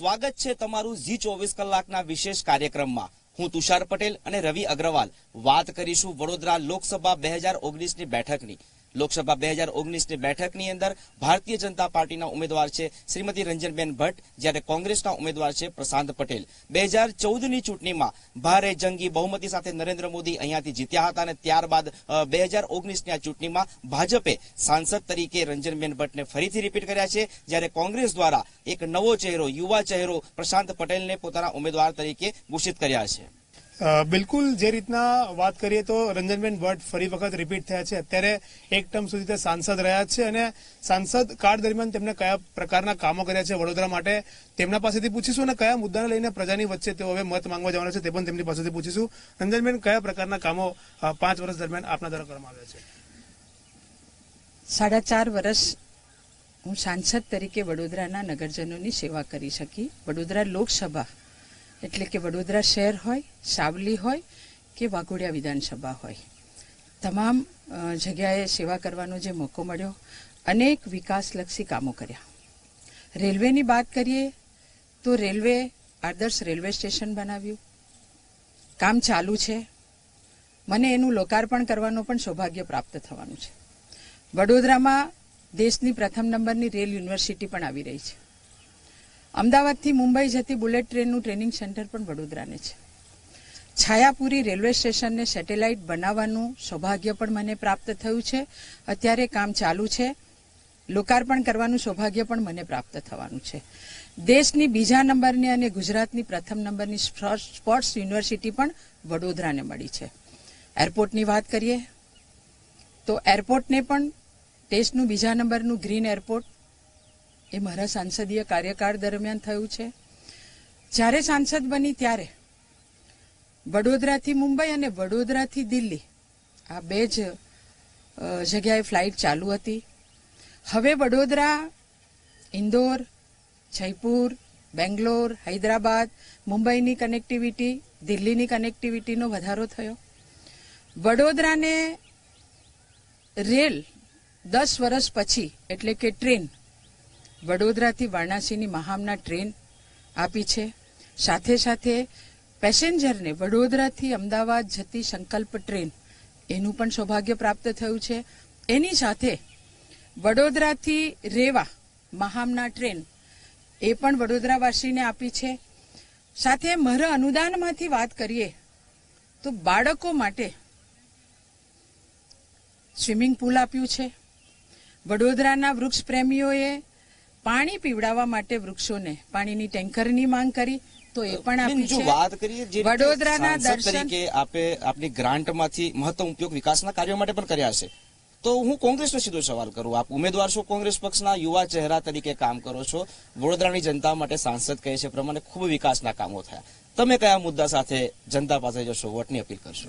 સ્વાગત છે તમારું ઝી ચોવીસ કલાકના વિશેષ કાર્યક્રમમાં. હું તુષાર પટેલ અને રવિ અગ્રવાલ. વાત કરીશું વડોદરા લોકસભા બે હજાર ઓગણીસની બેઠકની. લોકસભા બે હજાર ઓગણીસની બેઠકની અંદર ભારતીય જનતા પાર્ટીના ઉમેદવાર છે શ્રીમતી રંજનબેન ભટ્ટ, જ્યારે કોંગ્રેસના ઉમેદવાર છે પ્રશાંત પટેલ. બે હજાર ચૌદની ચૂંટણીમાં ભારે જંગી બહુમતી સાથે નરેન્દ્ર મોદી અહીંયાથી જીત્યા હતા અને ત્યારબાદ બે હજાર ઓગણીસની આ ચૂંટણીમાં ભાજપે સાંસદ તરીકે રંજનબેન ભટ્ટને ફરીથી રિપીટ કર્યા છે, જ્યારે કોંગ્રેસ દ્વારા એક નવો ચહેરો, યુવા ચહેરો પ્રશાંત પટેલને પોતાના ઉમેદવાર તરીકે ઘોષિત કર્યા છે. બિલકુલ જે રીતના વાત કરીએ તો રંજનબેન ભટ્ટ ફરી વખત રિપીટ થયા છે. અત્યારે એક ટર્મ સુધી તે સાંસદ રહ્યા છે અને સાંસદ કાળ દરમિયાન તેમણે કયા પ્રકારના કામો કર્યા છે વડોદરા માટે તેમના પાસેથી પૂછીશું અને કયા મુદ્દાને લઈને પ્રજાની વચ્ચે તેઓ હવે મત માંગવા જવાના છે તે પણ તેમની પાસેથી પૂછીશું. રંજનબેન, કયા પ્રકારના કામો પાંચ વર્ષ દરમિયાન આપના દ્વારા કરવામાં આવ્યા છે? સાડા ચાર વર્ષ હું સાંસદ તરીકે વડોદરાના નગરજનોની સેવા કરી શકી. વડોદરા લોકસભા એટલે કે વડોદરા શહેર હોય, સાવલી હોય કે વાઘોડિયા વિધાનસભા હોય. તમામ જગ્યાએ સેવા કરવાનો જે મોકો મળ્યો, અનેક વિકાસલક્ષી કામો કર્યા. રેલવેની વાત કરીએ, તો રેલવે આદર્શ રેલવે સ્ટેશન બનાવ્યું. કામ ચાલુ છે. મને એનું લોકાર્પણ કરવાનું પણ સૌભાગ્ય પ્રાપ્ત થવાનું છે. વડોદરામાં દેશની પ્રથમ નંબરની રેલ યુનિવર્સિટી પણ આવી રહી છે. અમદાવાદથી મુંબઈ જતી બુલેટ ટ્રેનનું ટ્રેનિંગ સેન્ટર પણ વડોદરાને છે. છાયાપુરી રેલવે સ્ટેશનને સેટેલાઇટ બનાવવાનું સૌભાગ્ય પણ મને પ્રાપ્ત થયું છે. અત્યારે કામ ચાલુ છે. લોકાર્પણ કરવાનું સૌભાગ્ય પણ મને પ્રાપ્ત થવાનું છે. દેશની બીજા નંબરની અને ગુજરાતની પ્રથમ નંબરની સ્પોર્ટ્સ યુનિવર્સિટી પણ વડોદરાને મળી છે. એરપોર્ટની વાત કરીએ તો એરપોર્ટને પણ દેશનું બીજા નંબરનું ગ્રીન એરપોર્ટ એ મારા સાંસદીય કાર્યકાળ દરમિયાન થયું છે. જ્યારે સાંસદ બની ત્યારે વડોદરાથી મુંબઈ અને વડોદરાથી દિલ્હી આ બે જ જગ્યાએ ફ્લાઇટ ચાલુ હતી. હવે વડોદરા, ઇન્દોર, જયપુર, બેંગ્લોર, હૈદરાબાદ, મુંબઈની કનેક્ટિવિટી, દિલ્હીની કનેક્ટિવિટીનો વધારો થયો. વડોદરાને રેલ દસ વર્ષ પછી, એટલે કે ટ્રેન વડોદરાથી વારાણસીની મહામના ટ્રેન આપી છે. સાથે સાથે પેસેન્જરને વડોદરાથી અમદાવાદ જતી સંકલ્પ ટ્રેન એનું પણ સૌભાગ્ય પ્રાપ્ત થયું છે. એની સાથે વડોદરાથી રેવા મહામના ટ્રેન એ પણ વડોદરાવાસીને આપી છે. સાથે મારા અનુદાનમાંથી વાત કરીએ તો બાળકો માટે સ્વિમિંગ પુલ આપ્યું છે. વડોદરાના વૃક્ષ પ્રેમીઓએ પાણી પીવડાવવા માટે વૃક્ષોને પાણીની ટેન્કરની માંગ કરી તો એ પણ આપી જો વાત કરીએ જે વડોદરાના દર્શન તરીકે આપે આપની ગ્રાન્ટમાંથી મહત્તમ ઉપયોગ વિકાસના કાર્યો માટે પણ કર્યા છે. તો હું કોંગ્રેસનો સીધો સવાલ કરું. આપ ઉમેદવાર છો કોંગ્રેસ પક્ષના યુવા ચહેરા તરીકે કામ કરો છો. વડોદરાની જનતા માટે સાંસદ કહે છે પ્રમાણે ખૂબ વિકાસના કામો થયા. તમે કયા મુદ્દા સાથે જનતા પાસે જશો? વોટની અપીલ કરશો.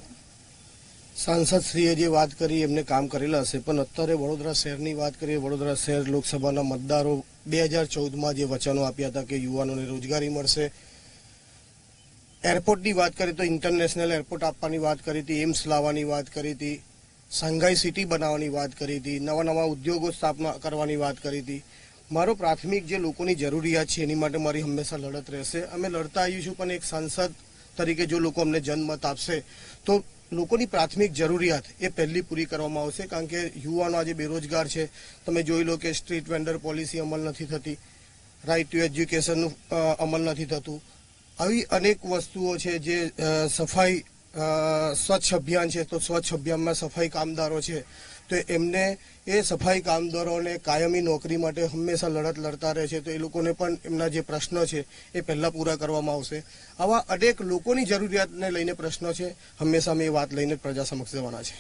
સાંસદ શ્રીએ જે વાત કરી, એમને કામ કરેલા હશે. પણ અત્યારે વડોદરા શહેરની વાત કરીએ, વડોદરા શહેર લોકસભાના મતદારો બે હજાર ચૌદમાં જે વચનો આપ્યા હતા કે યુવાનોને રોજગારી મળશે. એરપોર્ટની વાત કરીએ તો ઇન્ટરનેશનલ એરપોર્ટ આપવાની વાત કરી હતી, એમ્સ લાવવાની વાત કરી હતી શાંઘાઈ સિટી બનાવવાની વાત કરી હતી, નવા નવા ઉદ્યોગો સ્થાપના કરવાની વાત કરી હતી. મારો પ્રાથમિક જે લોકોની જરૂરિયાત છે, એની માટે મારી હંમેશા લડત રહેશે. અમે લડતા આવીશું, પણ એક સાંસદ તરીકે જો લોકો અમને જનમત આપશે, તો લોકોની પ્રાથમિક જરૂરિયાત એ પહેલી પૂરી કરવામાં આવશે, કારણ કે યુવાનો આજે બેરોજગાર છે. તમે જોઈ લો કે સ્ટ્રીટ વેન્ડર પોલિસી અમલ નથી થતી રાઇટ ટુ એજ્યુકેશનનું અમલ નથી થતું. આવી અનેક વસ્તુઓ છે જે સફાઈ સ્વચ્છ અભિયાન છે, તો સ્વચ્છ અભિયાનમાં સફાઈ કામદારો છે. તો એમને એ સફાઈ કામદારોને કાયમી નોકરી માટે હંમેશા લડત લડતા રહે છે. તો એ લોકોને પણ એમના જે પ્રશ્નો છે, એ પહેલાં પૂરા કરવામાં આવશે. આવા અનેક લોકોની જરૂરિયાતને લઈને પ્રશ્નો છે. હંમેશા અમે એ વાત લઈને પ્રજા સમક્ષ જવાના છે.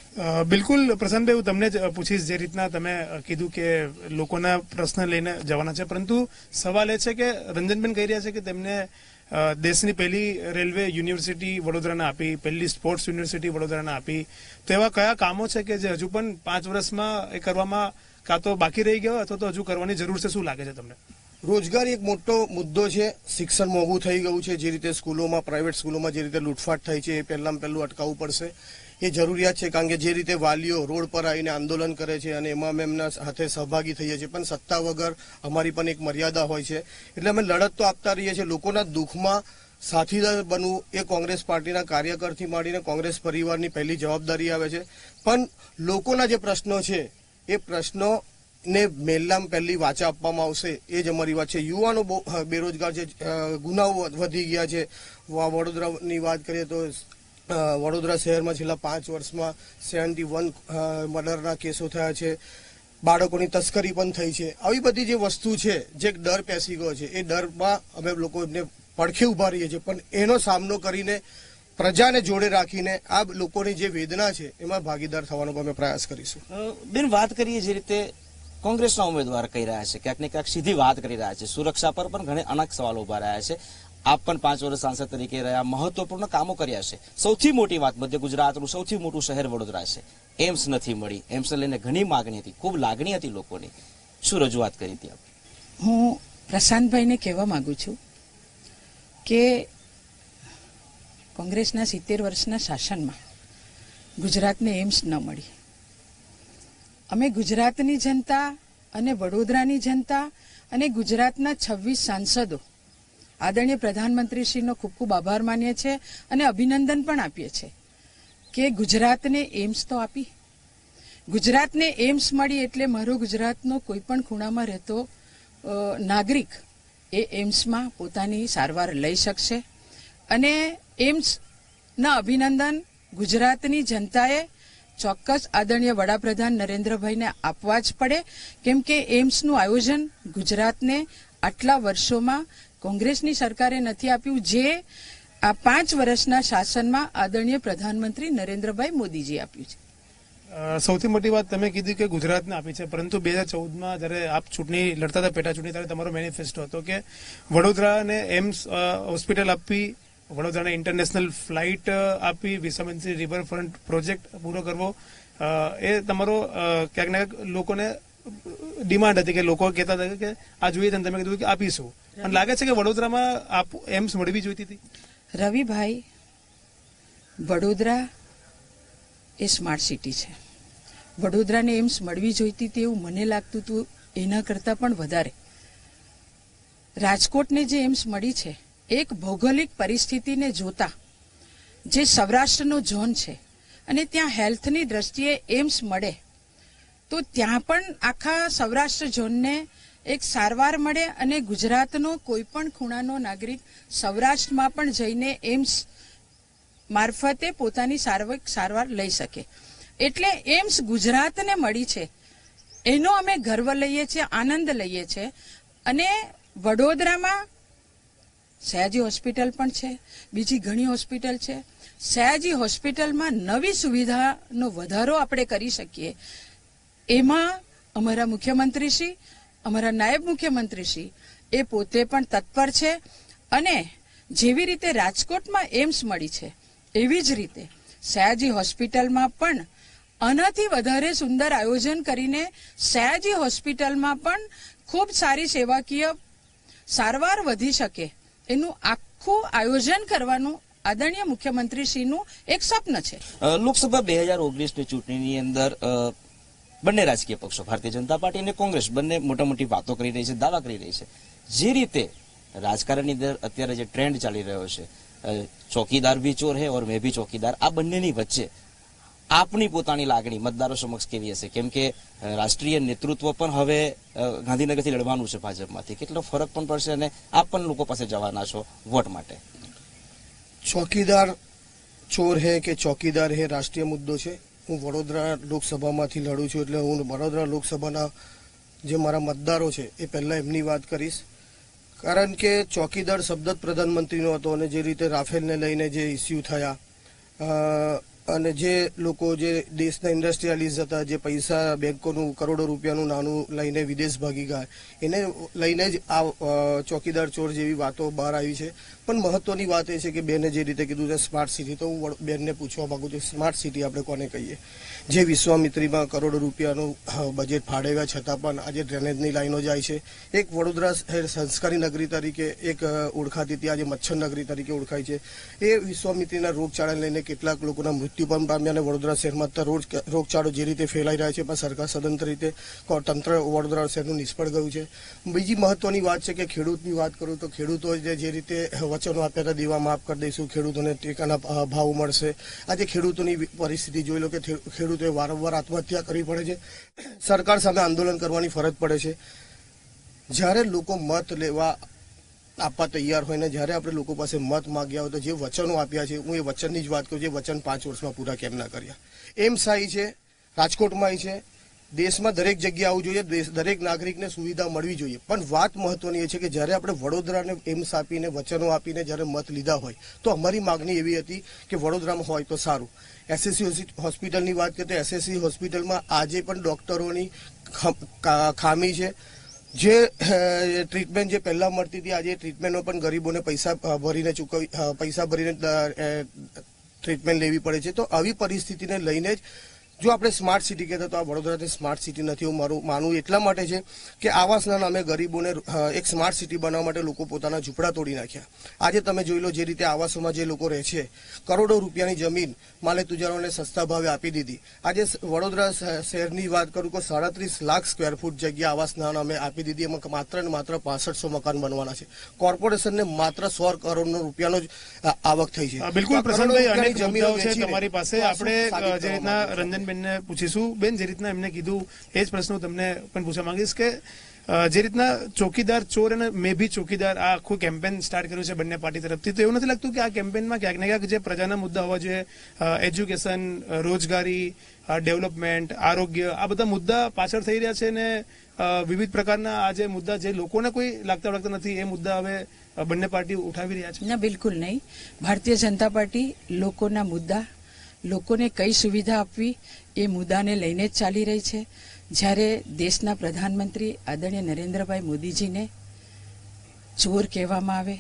બિલકુલ, પ્રશાંતભાઈ, હું તમને જ પૂછીશ જે રીતના તમે કીધું કે લોકોના પ્રશ્ન લઈને જવાના છે. પરંતુ સવાલ એ છે કે રંજનબેન કહી રહ્યા છે કે તેમને દેશની પહેલી રેલવે યુનિવર્સિટી વડોદરાને આપી, પહેલી સ્પોર્ટ્સ યુનિવર્સિટી વડોદરાને આપી. તો એવા કયા કામો છે કે જે હજુ પણ પાંચ વર્ષમાં એ કરવામાં કાં તો બાકી રહી ગયો અથવા તો હજુ કરવાની જરૂર છે? શું લાગે છે તમને? રોજગારી એક મોટો મુદ્દો છે. શિક્ષણ મોંઘું થઈ ગયું છે. જે રીતે સ્કૂલોમાં, પ્રાઇવેટ સ્કૂલોમાં જે રીતે લૂંટફાટ થઈ છે, એ પહેલાં પહેલું અટકાવવું પડશે. એ જરૂરિયાત છે, કારણ કે જે રીતે વાલીઓ રોડ પર આવીને આંદોલન કરે છે અને એમાં અમે એમના સાથે સહભાગી થઈએ છીએ, પણ સત્તા વગર અમારી પણ એક મર્યાદા હોય છે. એટલે અમે લડત તો આપતા રહીએ છીએ, લોકોના દુઃખમાં સાથીદાર બનવું એ કોંગ્રેસ પાર્ટીના કાર્યકરથી માંડીને કોંગ્રેસ પરિવારની પહેલી જવાબદારી આવે છે. પણ લોકોના જે પ્રશ્નો છે, એ પ્રશ્નો ને મેલ્લામાં પહેલી વાચા આપવામાં આવશે, એ જ અમારી વાત છે. યુવાનો બેરોજગાર છે ગુનાઓ વધી ગયા છે. વડોદરાની વાત કરીએ તો વડોદરા શહેરમાં છેલ્લા પાંચ વર્ષમાં સેવન્ટી વન મર્ડરના કેસો થયા છે. બાળકોની તસ્કરી પણ થઈ છે. આવી બધી જે વસ્તુ છે, જે ડર પેસી ગયો છે, એ ડરમાં અમે લોકો એમને પડખે ઊભા રહીએ છીએ. પણ એનો સામનો કરીને પ્રજાને જોડે રાખીને આ લોકોની જે વેદના છે, એમાં ભાગીદાર થવાનો અમે પ્રયાસ કરીશું. બેન, વાત કરીએ જે રીતે કોંગ્રેસના ઉમેદવાર કહી રહ્યા છે. ક્યાંક ને ક્યાંક સીધી વાત કરી રહ્યા છે. સુરક્ષા પર પણ ઘણા અનેક સવાલો ઊભા રહ્યા છે. આપ પણ પાંચ વર્ષ સાંસદ તરીકે રહ્યા, મહત્વપૂર્ણ કામો કર્યા છે. સૌથી મોટી વાત મધ્ય ગુજરાતનું સૌથી મોટું શહેર વડોદરા છે. એમ્સ નથી મળી. એમ્સને લઈને ઘણી માગણી હતી. ખૂબ લાગણી હતી લોકોની. શું રજૂઆત કરી હતી આપણે હું પ્રશાંતભાઈને કહેવા માગું છું કે કોંગ્રેસના સિત્તેર વર્ષના શાસનમાં ગુજરાતને એમ્સ ન મળી. અમે ગુજરાતની જનતા અને વડોદરાની જનતા અને ગુજરાતના છવ્વીસ સાંસદો આદરણીય પ્રધાનમંત્રીશ્રીનો ખૂબ ખૂબ આભાર માનીએ છીએ અને અભિનંદન પણ આપીએ છીએ કે ગુજરાતને એમ્સ તો આપી. ગુજરાતને એમ્સ મળી એટલે મારો ગુજરાતનો કોઈ પણ ખૂણામાં રહેતો નાગરિક એ એમ્સમાં પોતાની સારવાર લઈ શકશે. અને એમ્સના અભિનંદન ગુજરાતની જનતાએ ચોક્કસ આદરણીય વડાપ્રધાન નરેન્દ્રભાઈને આપવા જ પડે. કેમ કે એમ્સનું આયોજન ગુજરાતને આટલા વર્ષોમાં કોંગ્રેસની સરકારે નથી આપ્યું જે આ પાંચ વર્ષના શાસનમાં આદરણીય પ્રધાનમંત્રી નરેન્દ્રભાઈ મોદીજી આપ્યું છે. સૌથી મોટી વાત તમે કીધી કે ગુજરાતને આપી છે, પરંતુ બે હજાર ચૌદમાં જ્યારે આપ ચૂંટણી લડતા હતા, પેટા ચૂંટણી, ત્યારે તમારો મેનિફેસ્ટો હતો કે વડોદરાને એમ્સ હોસ્પિટલ આપવી વડોદરાને ઇન્ટરનેશનલ ફ્લાઇટ આપી વિશ્વામિત્રી રિવરફ્રન્ટ પ્રોજેક્ટ પૂરો કરવો. એ તમારો ક્યાંક ને ક્યાંક લોકોને ડિમાન્ડ હતી કે લોકો કહેતા હતા કે આ જોઈએ તમે કીધું કે આપીશું. અને લાગે છે કે વડોદરામાં આપ એમ્સ મળવી જોઈતી હતી? રવિભાઈ, વડોદરા એ સ્માર્ટ સિટી છે. વડોદરાને એમ્સ મળવી જોઈતી હતી એવું મને લાગતું હતું, એના કરતાં પણ વધારે. રાજકોટને જે એમ્સ મળી છે, એક ભૌગોલિક પરિસ્થિતિને જોતા, જે સૌરાષ્ટ્રનો ઝોન છે, અને ત્યાં હેલ્થની દ્રષ્ટિએ એમ્સ મળે, તો ત્યાં પણ આખા સૌરાષ્ટ્ર ઝોનને એક સારવાર મળે અને ગુજરાતનો કોઈ પણ ખૂણાનો નાગરિક સૌરાષ્ટ્રમાં પણ જઈને એમ્સ મારફતે પોતાની સારવાર સારવાર લઈ શકે. એટલે એમ્સ ગુજરાતને મળી છે. એનો અમે ગર્વ લઈએ છીએ, આનંદ લઈએ છીએ. અને વડોદરામાં સયાજી હોસ્પિટલ પણ છે, બીજી ઘણી હોસ્પિટલ છે. સયાજી હોસ્પિટલમાં નવી સુવિધાનો વધારો આપણે કરી શકીએ. એમાં અમારા મુખ્યમંત્રીશ્રી અમારા નાયબ મુખ્યમંત્રીશ્રી એ પોતે પણ તત્પર છે અને જેવી રીતે રાજકોટમાં એમ્સ મળી છે, એવી જ રીતે સયાજી હોસ્પિટલમાં પણ આનાથી વધારે સુંદર આયોજન કરીને સયાજી હોસ્પિટલમાં પણ ખૂબ સારી સેવાકીય સારવાર વધી શકે એનું આખું આયોજન કરવાનું આદરણીય મુખ્યમંત્રીશ્રીનું એક સ્વપ્ન છે. લોકસભા બે હજાર ઓગણીસની ચૂંટણીની અંદર બંને રાજકીય પક્ષો, ભારતીય જનતા પાર્ટી અને કોંગ્રેસ, બંને મોટા મોટી વાતો કરી રહી છે, દાવા કરી રહી છે. જે રીતે રાજકારણની અંદર અત્યારે જે ટ્રેન્ડ ચાલી રહ્યો છે ચોકીદાર ભી ચોર હે ઓર મેં ભી ચોકીદાર, આ બંનેની વચ્ચે આપની પોતાની લાગણી મતદારો સમક્ષ કેવી હશે? કેમ કે રાષ્ટ્રીય નેતૃત્વ પણ હવે ગાંધીનગરથી લડવાનું છે ભાજપમાંથી. કેટલો ફરક પણ પડશે અને આપ પણ લોકો પાસે જવાના છો વોટ માટે? ચોકીદાર ચોર હે કે ચોકીદાર હે રાષ્ટ્રીય મુદ્દો છે? હું વડોદરા લોકસભામાંથી લડું છું એટલે હું વડોદરા લોકસભાના જે મારા મતદારો છે એ પહેલાં એમની વાત કરીશ. કારણ કે ચોકીદાર શબ્દ જ પ્રધાનમંત્રીનો હતો અને જે રીતે રાફેલને લઈને જે ઇસ્યુ થયા અને જે લોકો જે દેશના ઇન્ડસ્ટ્રીયાલિસ્ટ હતા, જે પૈસા બેંકોનું કરોડો રૂપિયાનું નાનું લઈને વિદેશ ભાગી ગયા, એને લઈને જ આ ચોકીદાર ચોર જેવી વાતો બહાર આવી છે. પણ મહત્વની વાત એ છે કે બેને જે રીતે કીધું છે સ્માર્ટ સિટી તો હું બેનને પૂછવા માંગુ છું સ્માર્ટ સિટી આપણે કોને કહીએ? જે વિશ્વામિત્રીમાં કરોડો રૂપિયાનું બજેટ ફાળવ્યા છતાં પણ આજે ડ્રેનેજની લાઈનો જાય છે. એક વડોદરા શહેર સંસ્કારી નગરી તરીકે એક ઓળખાતી હતી, આજે મચ્છર નગરી તરીકે ઓળખાય છે. એ વિશ્વામિત્રીના રોગચાળાને લઈને કેટલાક લોકોના મૃત્યુ પણ પામ્યા અને વડોદરા શહેરમાં રોજ રોગચાળો જે રીતે ફેલાઈ રહ્યા છે, પણ સરકાર સદંતર રીતે તંત્ર વડોદરા શહેરનું નિષ્ફળ ગયું છે. બીજી મહત્વની વાત છે કે ખેડૂતની વાત કરું તો ખેડૂતો જે રીતે વચનો આપ્યા હતા દેવા માફ કરી દઈશું, ખેડૂતોને ટેકાના ભાવ મળશે. આજે ખેડૂતોની પરિસ્થિતિ જોઈ લો કે ખેડૂતોએ વારંવાર આત્મહત્યા કરવી પડે છે. સરકાર સામે આંદોલન કરવાની ફરજ પડે છે. જ્યારે લોકો મત લેવા આપવા તૈયાર હોય ને, જ્યારે આપણે લોકો પાસે મત માંગ્યા હોય તો જે વચનો આપ્યા છે, હું એ વચનની જ વાત કરું જે વચન પાંચ વર્ષમાં પૂરા કેમ ના કર્યા. એમ આવી છે રાજકોટમાં છે દેશમાં દરેક જગ્યાએ આવવું જોઈએ દરેક નાગરિકને સુવિધા મળવી જોઈએ. પણ વાત મહત્વની એ છે કે જ્યારે આપણે વડોદરાને એમ્સ આપીને વચનો આપીને જ્યારે મત લીધા હોય, તો અમારી માગણી એવી હતી કે વડોદરામાં હોય તો સારું. એસએસસી હોસ્પિટલની વાત કરીએ તો એસએસસી હોસ્પિટલમાં આજે પણ ડોક્ટરોની ખામી છે. જે ટ્રીટમેન્ટ જે પહેલાં મળતી હતી, આજે ટ્રીટમેન્ટનો પણ ગરીબોને પૈસા ભરીને ચૂકવી પૈસા ભરીને ટ્રીટમેન્ટ લેવી પડે છે. તો આવી પરિસ્થિતિને લઈને જ જો આપણે સ્માર્ટ સિટી કહેતા તો આ વડોદરાને સ્માર્ટ સિટી નથી હું મારું માનવું એટલા માટે છે કે આવાસના નામે ગરીબોને એક સ્માર્ટ સિટી બનાવવા માટે લોકો પોતાના ઝૂંપડા તોડી નાખ્યા. આજે તમે જોઈ લો જે રીતે આવાસોમાં જે લોકો રહે છે કરોડો રૂપિયાની જમીન માલે તુજારોને સસ્તા ભાવે આપી દીધી. આજે વડોદરા શહેરની વાત કરું તો સાડત્રીસ લાખ સ્ક્વેર ફૂટ જગ્યા આવાસના નામે આપી દીધી. એમાં માત્ર ને માત્ર પાસઠસો મકાન બનવાના છે. કોર્પોરેશનને માત્ર સો કરોડનો રૂપિયાનો જ આવક થઈ છે. બિલકુલ પ્રસન્નભાઈ અનેક જમીનો છે તમારી પાસે. આપણે જે રીતના માંગે રંજનબેનને પૂછીશું બેન, જે રીતના એમને કીધું, એ જ પ્રશ્ન તમને પણ પૂછવા માંગીશ કે જે રીતના ચોકીદાર ચોર અને મે બી ચોકીદાર આ આખું કેમ્પેન સ્ટાર્ટ કર્યું છે બંને પાર્ટી તરફથી, તો એવું નથી લાગતું કે આ કેમ્પેનમાં ક્યાંક ને ક્યાંક જે પ્રજાના મુદ્દા હોવા જોઈએ એજ્યુકેશન રોજગારી ડેવલપમેન્ટ આરોગ્ય, આ બધા મુદ્દા પાછળ થઈ રહ્યા છે ને વિવિધ પ્રકારના આ જે મુદ્દા જે લોકોને કોઈ લાગતા વળગતા નથી, એ મુદ્દા હવે બંને પાર્ટી ઉઠાવી રહ્યા છે. ના, બિલકુલ નહીં. ભારતીય જનતા પાર્ટી લોકોના મુદ્દા લોકોને કઈ સુવિધા આપવી એ મુદ્દાને લઈને જ ચાલી રહી છે. જ્યારે દેશના પ્રધાનમંત્રી આદરણીય નરેન્દ્રભાઈ મોદીજીને ચોર કહેવામાં આવે,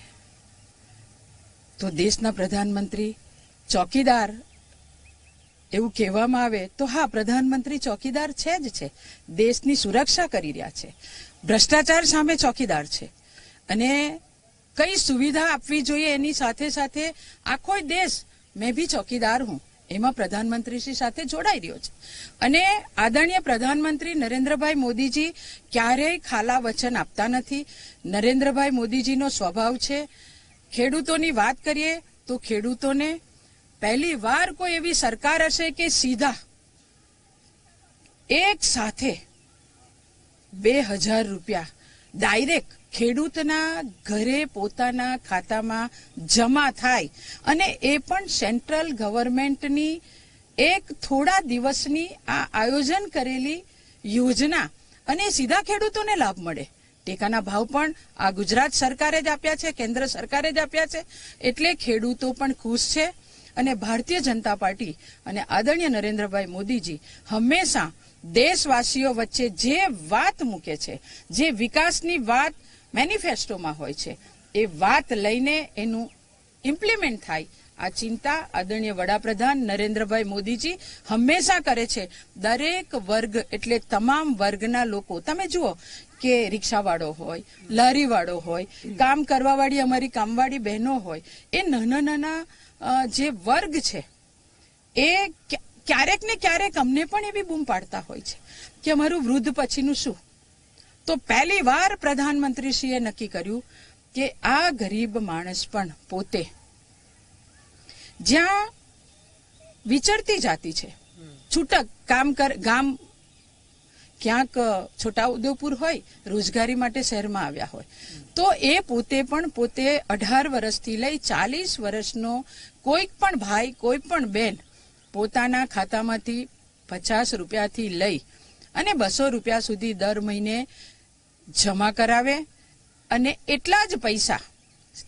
તો દેશના પ્રધાનમંત્રી ચોકીદાર એવું કહેવામાં આવે, તો હા, પ્રધાનમંત્રી ચોકીદાર છે જ છે. દેશની સુરક્ષા કરી રહ્યા છે. ભ્રષ્ટાચાર સામે ચોકીદાર છે. અને કઈ સુવિધા આપવી જોઈએ એની સાથે સાથે આખો દેશ મેં બી ચોકીદાર હું. એમાં પ્રધાનમંત્રીશ્રી સાથે જોડાઈ રહ્યો છે. અને આદરણીય પ્રધાનમંત્રી નરેન્દ્રભાઈ મોદીજી ક્યારેય ખાલા વચન આપતા નથી. નરેન્દ્રભાઈ મોદીજીનો સ્વભાવ છે. ખેડૂતોની વાત કરીએ તો ખેડૂતોને પહેલી વાર કોઈ એવી સરકાર હશે કે સીધા એક સાથે બે હજાર રૂપિયા ડાયરેક્ટ ખેડૂતના ઘરે પોતાના ખાતામાં જમા થાય અને એ પણ સેન્ટ્રલ ગવર્મેન્ટની એક થોડા દિવસની આ આયોજન કરેલી યોજના અને સીધા ખેડૂતોને લાભ મળે. ટેકાના ભાવ પણ આ ગુજરાત સરકારે જ આપ્યા છે, કેન્દ્ર સરકારે જ આપ્યા છે, એટલે ખેડૂતો પણ ખુશ છે અને ભારતીય જનતા પાર્ટી અને આદરણીય નરેન્દ્રભાઈ મોદીજી હંમેશા દેશવાસીઓ વચ્ચે જે વાત મૂકે છે, જે વિકાસની વાત મેનિફેસ્ટોમાં હોય છે. એ વાત લઈને એનું ઇમ્પ્લિમેન્ટ થાય. આ ચિંતા આદરણીય વડાપ્રધાન નરેન્દ્રભાઈ મોદીજી હંમેશા કરે છે. દરેક વર્ગ એટલે તમામ વર્ગના લોકો, તમે જુઓ કે રિક્ષાવાળો હોય, લારીવાળો હોય, કામ કરવાવાળી અમારી કામવાળી બહેનો હોય, એ નાના નાના જે વર્ગ છે, એ ક્યારેક ને ક્યારેક અમને પણ એવી બૂમ પાડતા હોય છે કે અમારું વૃદ્ધ પછીનું શું? તો પહેલી વાર પ્રધાનમંત્રીશ્રીએ નક્કી કર્યું કે આ ગરીબ માણસ પણ પોતે જ્યાં વિચરતી જાતિ છે, છૂટક કામ કર, ગામ ક્યાંક છોટાઉદેપુર હોય, રોજગારી માટે શહેરમાં આવ્યા હોય. તો એ પોતે પણ પોતે અઢાર વર્ષથી લઈ ચાલીસ વર્ષનો કોઈક પણ ભાઈ, કોઈ પણ બેન પોતાના ખાતામાંથી પચાસ રૂપિયાથી લઈ અને બસો રૂપિયા સુધી દર મહિને જમા કરાવે અને એટલા જ પૈસા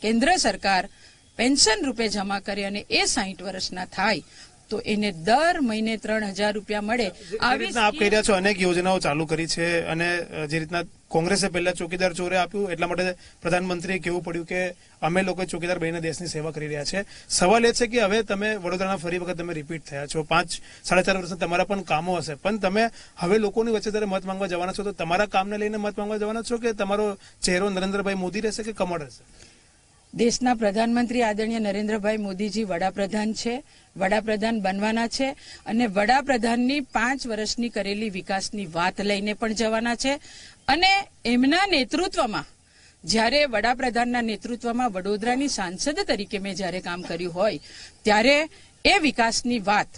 કેન્દ્ર સરકાર પેન્શન રૂપે જમા કરે અને એ સાહીઠ વર્ષના થાય તો એને દર મહિને ત્રણ હજાર રૂપિયા મળે. આવી આપ કહી રહ્યા છો અનેક યોજનાઓ ચાલુ કરી છે અને જે રીતના કોંગ્રેસે પહેલા ચોકીદાર ચોરે આપ્યું એટલા માટે પ્રધાનમંત્રીએ કહેવું પડ્યું કે અમે લોકો ચોકીદાર બનીને દેશની સેવા કરી રહ્યા છે. સવાલ એ છે કે હવે તમે વડોદરાના ફરી વખત તમે રિપીટ થયા છો. પાંચ સાડા ચાર વર્ષ તમારા પણ કામો હશે. પણ તમે હવે લોકોની વચ્ચે ત્યારે મત માંગવા જવાના છો તો તમારા કામને લઈને મત માંગવા જવાના છો કે તમારો ચહેરો નરેન્દ્રભાઈ મોદી રહેશે કે કમળ રહેશે? દેશના પ્રધાનમંત્રી આદરણીય નરેન્દ્રભાઈ મોદીજી વડાપ્રધાન છે, વડાપ્રધાન બનવાના છે અને વડાપ્રધાનની પાંચ વર્ષની કરેલી વિકાસની વાત લઈને પણ જવાના છે. અને એમના નેતૃત્વમાં, જ્યારે વડાપ્રધાનના નેતૃત્વમાં વડોદરાની સાંસદ તરીકે મેં જ્યારે કામ કર્યું હોય, ત્યારે એ વિકાસની વાત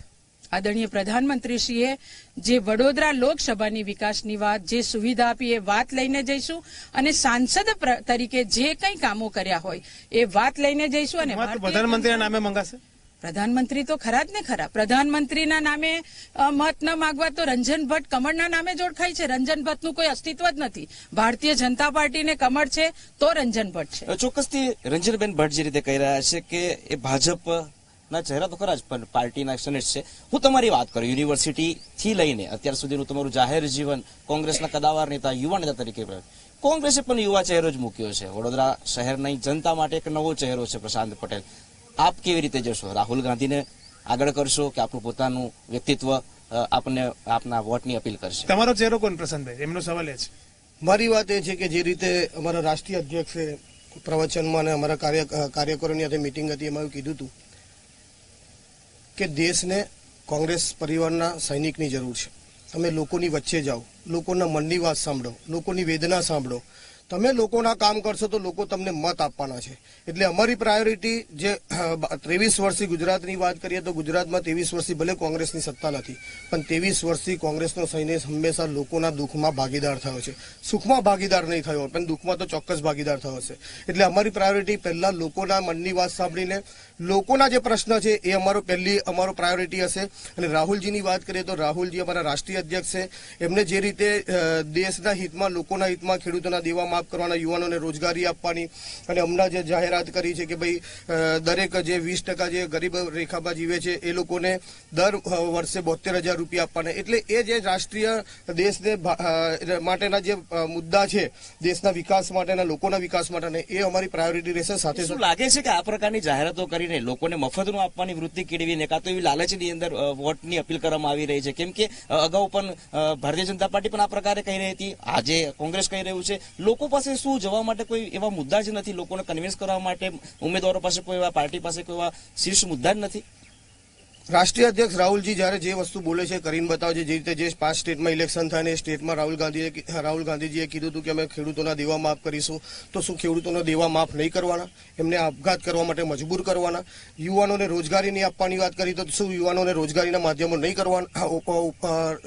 આદરણીય પ્રધાનમંત્રીશ્રીએ જે વડોદરા લોકસભાની વિકાસની વાત જે સુવિધા આપી એ વાત લઈને જઈશું અને સાંસદ તરીકે જે કંઈ કામો કર્યા હોય એ વાત લઈને જઈશું અને પ્રધાનમંત્રીના નામે મંગાશે? પ્રધાનમંત્રી તો ખરા જ ને ખરા. પ્રધાનમંત્રીના નામે મત ન માગવા તો રંજન ભટ્ટ કમળના નામે જ ઓળખાય છે. રંજન ભટ્ટનું કોઈ અસ્તિત્વ જ નથી. ભારતીય જનતા પાર્ટીને કમળ છે તો રંજન ભટ્ટ છે. ચોક્કસથી રંજનબેન ભટ્ટ જે રીતે કહી રહ્યા છે કે એ ભાજપ ના ચહેરા તો ખરા જ પણ પાર્ટીના સેનેટ છે. હું તમારી વાત કરું યુનિવર્સિટી થી લઈને અત્યાર સુધીનું તમારું જાહેર જીવન કોંગ્રેસના કદાવાર નેતા યુવા નેતા તરીકે કોંગ્રેસે પણ યુવા ચહેરો જ મૂક્યો છે. વડોદરા શહેરની જનતા માટે એક નવો ચહેરો છે પ્રશાંત પટેલ. આપ કેવી રીતે જશો? રાહુલ ગાંધીને આગળ કરશો કે આપનું પોતાનું વ્યક્તિત્વ આપને આપના વોટની અપીલ કરશે? તમારો ચહેરો કોણ પ્રશાંતભાઈ? એમનો સવાલ એ છે. મારી વાત એ છે કે જે રીતે અમારા રાષ્ટ્રીય અધ્યક્ષે પ્રવચનમાં અને અમારા કાર્ય કાર્યકરોની સાથે મિટિંગ હતી એમાં એવું કીધું હતું કે દેશને કોંગ્રેસ પરિવારના સૈનિકની જરૂર છે. તમે લોકોની વચ્ચે જાઓ, લોકોના મનની વાત સાંભળો, લોકોની વેદના સાંભળો તમે લોકોના કામ કરશો તો લોકો તમને મત આપવાના છે. એટલે અમારી પ્રાયોરિટી જે ત્રેવીસ વર્ષથી ગુજરાતની વાત કરીએ તો ગુજરાતમાં ત્રેવીસ વર્ષથી ભલે કોંગ્રેસની સત્તા નથી, પણ ત્રેવીસ વર્ષથી કોંગ્રેસનો સૈન્ય હંમેશા લોકોના દુઃખમાં ભાગીદાર થયો છે. સુખમાં ભાગીદાર નહીં થયો, પણ દુઃખમાં તો ચોક્કસ ભાગીદાર થયો છે એટલે અમારી પ્રાયોરિટી પહેલા લોકોના મનની વાત સાંભળીને, લોકોના જે પ્રશ્ન છે એ અમારો પહેલી, અમારો પ્રાયોરિટી હશે. અને રાહુલજીની વાત કરીએ તો રાહુલજી અમારા રાષ્ટ્રીય અધ્યક્ષ છે. એમને જે રીતે દેશના હિતમાં, લોકોના હિતમાં ખેડૂતોના દેવા માફ કરવાના યુવાનોને રોજગારી આપવાની અને હમણાં જે જાહેરાત કરી છે કે ભાઈ દરેક જે વીસ ટકા જે ગરીબ રેખામાં જીવે છે એ લોકોને દર વર્ષે બોતેર હજાર રૂપિયા આપવાના. એટલે એ જે રાષ્ટ્રીય દેશને માટેના જે મુદ્દા છે દેશના વિકાસ માટેના લોકોના વિકાસ માટેના એ અમારી પ્રાયોરિટી રહેશે સાથે શું લાગે છે કે આ પ્રકારની જાહેરાતો કરીને લોકોને મફતનું આપવાની વૃત્તિ કેળવીને કાં તો એવી લાલચની અંદર વોટની અપીલ કરવામાં આવી રહી છે? કેમ કે અગાઉ પણ ભારતીય જનતા પાર્ટી પણ આ પ્રકારે કહી રહી હતી. આજે કોંગ્રેસ કહી રહ્યું છે. લોકો પાસે શું જવા માટે કોઈ એવા મુદ્દા જ નથી? લોકોને કન્વિન્સ કરવા માટે ઉમેદવારો પાસે કોઈ એવા પાર્ટી પાસે કોઈ એવા શીર્ષ મુદ્દા જ નથી? રાષ્ટ્રીય અધ્યક્ષ રાહુલજી જ્યારે જે વસ્તુ બોલે છે, કરીને બતાવે છે, જે રીતે જે પાંચ સ્ટેટમાં ઇલેક્શન થાય ને એ સ્ટેટમાં રાહુલ ગાંધીએ રાહુલ ગાંધીજીએ કીધું હતું કે અમે ખેડૂતોના દેવા માફ કરીશું. તો શું ખેડૂતોના દેવા માફ નહીં કરવાના? એમને આપઘાત કરવા માટે મજબૂર કરવાના? યુવાનોને રોજગારી નહીં આપવાની વાત કરી તો શું યુવાનોને રોજગારીના માધ્યમો નહીં કરવાના?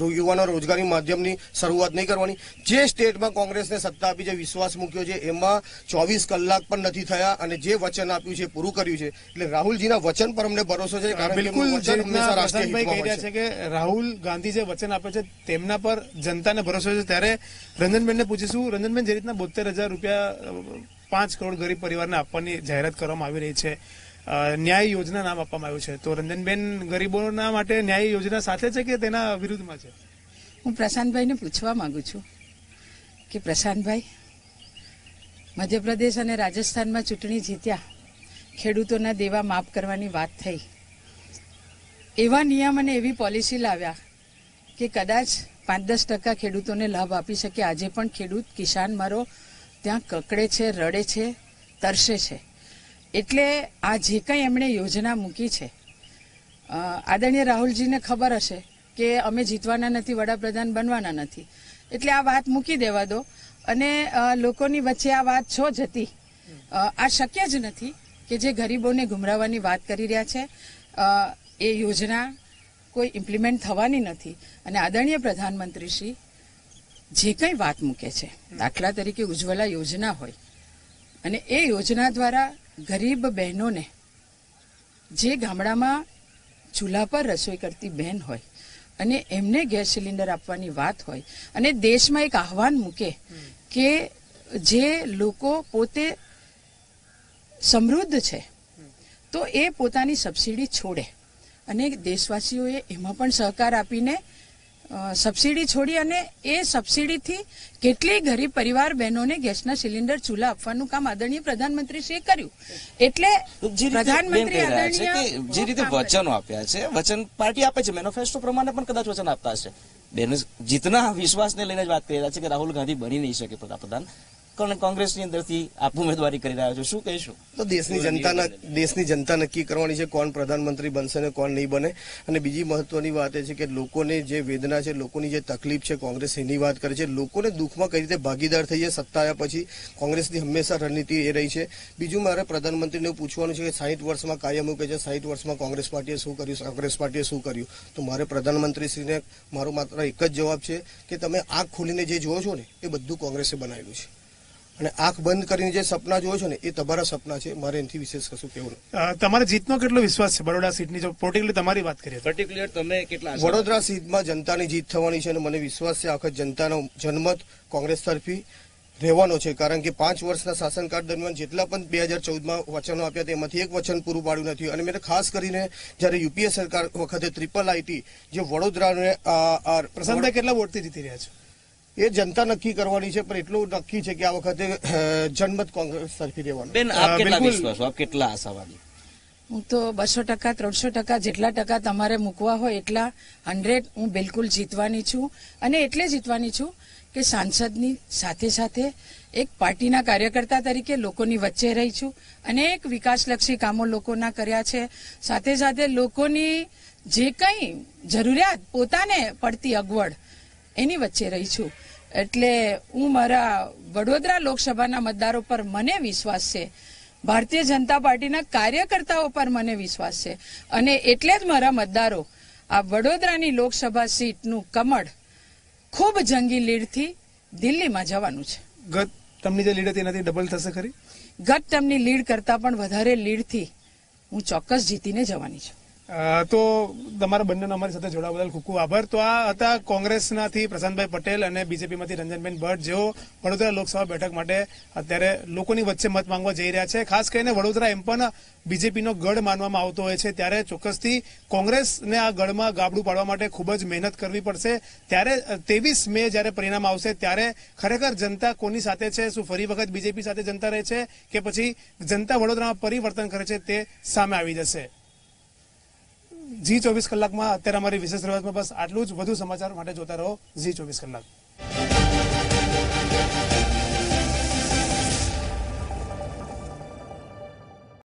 યુવાનો રોજગારી માધ્યમની શરૂઆત નહીં કરવાની? જે સ્ટેટમાં કોંગ્રેસને સત્તા આપી છે, વિશ્વાસ મૂક્યો છે, એમાં ચોવીસ કલાક પણ નથી થયા અને જે વચન આપ્યું છે, પૂરું કર્યું છે. એટલે રાહુલજીના વચન પર અમને ભરોસો છે, કારણ બિલકુલ જે રીતના પ્રશાંતભાઈ કહી રહ્યા છે. છે. કે રાહુલ ગાંધી જે વચન આપે છે તેમના પર જનતાને ભરોસો છે. ત્યારે રંજનબેનને પૂછીશું રંજનબેન જે રીતના બોતેર હજાર રૂપિયા પાંચ કરોડ ગરીબ પરિવારને આપવાની જાહેરાત કરવામાં આવી રહી છે. ન્યાય યોજના નામ આપવામાં આવ્યું છે. તો રંજનબેન ગરીબોના માટે ન્યાય યોજના સાથે છે કે તેના વિરુદ્ધમાં છે? હું પ્રશાંતભાઈને પૂછવા માંગુ છું કે પ્રશાંતભાઈ મધ્યપ્રદેશ અને રાજસ્થાનમાં ચૂંટણી જીત્યા ખેડૂતોના દેવા માફ કરવાની વાત થઈ. એવા નિયમ અને એવી પોલિસી લાવ્યા કે કદાચ પાંચ દસ ટકા ખેડૂતોને લાભ આપી શકે. આજે પણ ખેડૂત કિસાન મારો ત્યાં કકડે છે, રડે છે, તરસે છે. એટલે આ જે કંઈ એમણે યોજના મૂકી છે આદરણીય રાહુલજીને ખબર હશે કે અમે જીતવાના નથી, વડાપ્રધાન બનવાના નથી. એટલે આ વાત મૂકી દેવા દો. અને લોકોની વચ્ચે આ વાત છો હતી. આ શક્ય જ નથી કે જે ગરીબોને ગુમરાવાની વાત કરી રહ્યા છે. એ યોજના કોઈ ઇમ્પ્લિમેન્ટ થવાની નથી. અને આદરણીય પ્રધાનમંત્રી શ્રી જે કંઈ વાત મૂકે છે, દાખલા તરીકે ઉજ્જવલા યોજના હોય, અને એ યોજના દ્વારા ગરીબ બહેનોને જે ગામડામાં ચૂલા પર રસોઈ કરતી બહેન હોય, અને એમને ગેસ સિલિન્ડર આપવાની વાત હોય, અને દેશમાં એક આહવાન મૂકે કે જે લોકો પોતે સમૃદ્ધ છે, તો એ પોતાની સબસિડી છોડે. અને દેશવાસીઓએ એમાં પણ સહકાર આપીને સબસિડી છોડી અને એ સબસિડીથી કેટલી ગરીબ પરિવાર બહેનોને ગેસના સિલિન્ડર ચૂલા આપવાનું કામ આદરણીય પ્રધાનમંત્રીશ્રીએ કર્યું. એટલે પ્રધાનમંત્રી આદરણીય જે રીતે વચનો આપ્યા છે વચન પાર્ટી આપે છે મેનિફેસ્ટો પ્રમાણે પણ કદાચ વચન આપતા હશે. બેન જીતના વિશ્વાસને લઈને જ વાત કરી રહ્યા છે કે રાહુલ ગાંધી બની નહીં શકે પ્રધાન કોંગ્રેસની અંદરથી આપ ઉમેદવારી કરી રહ્યા છો? શું કહીશું? તો દેશની જનતાના દેશની જનતા નક્કી કરવાની છે કોણ પ્રધાનમંત્રી બનશે ને કોણ નહીં બને. અને બીજી મહત્વની વાત એ છે કે લોકોને જે વેદના છે લોકોની જે તકલીફ છે કોંગ્રેસ એની વાત કરે છે લોકોને દુઃખમાં કઈ રીતે ભાગીદાર થઈએ સત્તા આવ્યા પછી કોંગ્રેસની હંમેશા રણનીતિ એ રહી છે. બીજું મારે પ્રધાનમંત્રીને પૂછવાનું છે કે સાહીઠ વર્ષમાં કાયમ કે છે સાહીઠ વર્ષમાં કોંગ્રેસ પાર્ટીએ શું કર્યું કોંગ્રેસ પાર્ટીએ શું કર્યું? તો મારે પ્રધાનમંત્રીશ્રીને મારો માત્ર એક જ જવાબ છે કે તમે આંખ ખોલીને જે જોવો છો ને એ બધું કોંગ્રેસે બનાવેલું છે. અને આંખ બંધ કરીને જે સપના જોવો છો ને એ તમારા સપના છે? મારે એનાથી વિશેષ કશું કહેવું નહીં તમારે જીતનો કેટલો વિશ્વાસ છે? બરોડા સીટની જો પર્ટિક્યુલર તમારી વાત કરીએ પર્ટિક્યુલર તમે કેટલા વડોદરા સીટમાં જનતાની જીત થવાની છે અને મને વિશ્વાસ છે આખા જનતાનો જનમત કોંગ્રેસ તરફી રહેવાનો છે. કારણ કે પાંચ વર્ષના શાસનકાળ દરમિયાન જેટલા પણ બે હજાર ચૌદમાં વચનો આપ્યા તેમાંથી એક વચન પૂરું પાડ્યું નથી. અને મેં ખાસ કરીને જ્યારે યુપીએ સરકાર વખતે ટ્રિપલ આઈટી જે વડોદરાને કેટલા વોટથી જીતી રહ્યા છે? એ જનતા નક્કી કરવાની છે પણ એટલું નક્કી છે કે આ વખતે જનમત કોંગ્રેસ તરફી દેવાનું બેન આપ કેટલા બિલકુલ. આપ કેટલા આશાવાદી? હું તો બસો ટકા ત્રણસો ટકા જેટલા ટકા તમારે મૂકવા હોય એટલા હંડ્રેડ હું બિલકુલ જીતવાની છું. અને એટલે જીતવાની છું કે સાંસદની સાથે સાથે એક પાર્ટીના કાર્યકર્તા તરીકે લોકોની વચ્ચે રહી છું. અનેક વિકાસલક્ષી કામો લોકોના કર્યા છે. સાથે સાથે લોકોની જે કંઈ જરૂરિયાત પોતાને પડતી અગવડ એની વચ્ચે રહી છું. એટલે હું મારા વડોદરા લોકસભાના મતદારો પર મને વિશ્વાસ છે. ભારતીય જનતા પાર્ટીના કાર્યકર્તાઓ પર મને વિશ્વાસ છે. અને એટલે જ મારા મતદારો આ વડોદરાની લોકસભા સીટનું કમળ ખૂબ જંગી લીડથી દિલ્હીમાં જવાનું છે. ગત તમને જે લીડ હતી એનાથી ડબલ થશે ખરી? ગત તમની લીડ કરતાં પણ વધારે લીડથી હું ચોક્કસ જીતીને જવાની છું. તો તમારા બંનેનો અમારી સાથે જોડાવા બદલ ખૂબ ખૂબ આભાર. તો આ હતા કોંગ્રેસનાથી પ્રશાંતભાઈ પટેલ અને બીજેપીમાંથી રંજનબેન ભટ્ટ, જેઓ વડોદરા લોકસભા બેઠક માટે અત્યારે લોકોની વચ્ચે મત માંગવા જઈ રહ્યા છે. ખાસ કરીને વડોદરા એમ પણ બીજેપીનો ગઢ માનવામાં આવતો હોય છે. ત્યારે ચોક્કસથી કોંગ્રેસને આ ગઢમાં ગાબડું પાડવા માટે ખૂબ જ મહેનત કરવી પડશે. ત્યારે ત્રેવીસ મે જ્યારે પરિણામ આવશે, ત્યારે ખરેખર જનતા કોની સાથે છે? શું ફરી વખત બીજેપી સાથે જનતા રહે છે? કે પછી જનતા વડોદરામાં પરિવર્તન કરે છે તે સામે આવી જશે? જી ચોવીસ કલાકમાં અત્યારે અમારી વિશેષ રજૂઆતમાં બસ આટલું જ. વધુ સમાચાર માટે જોતા રહો જી ચોવીસ કલાક.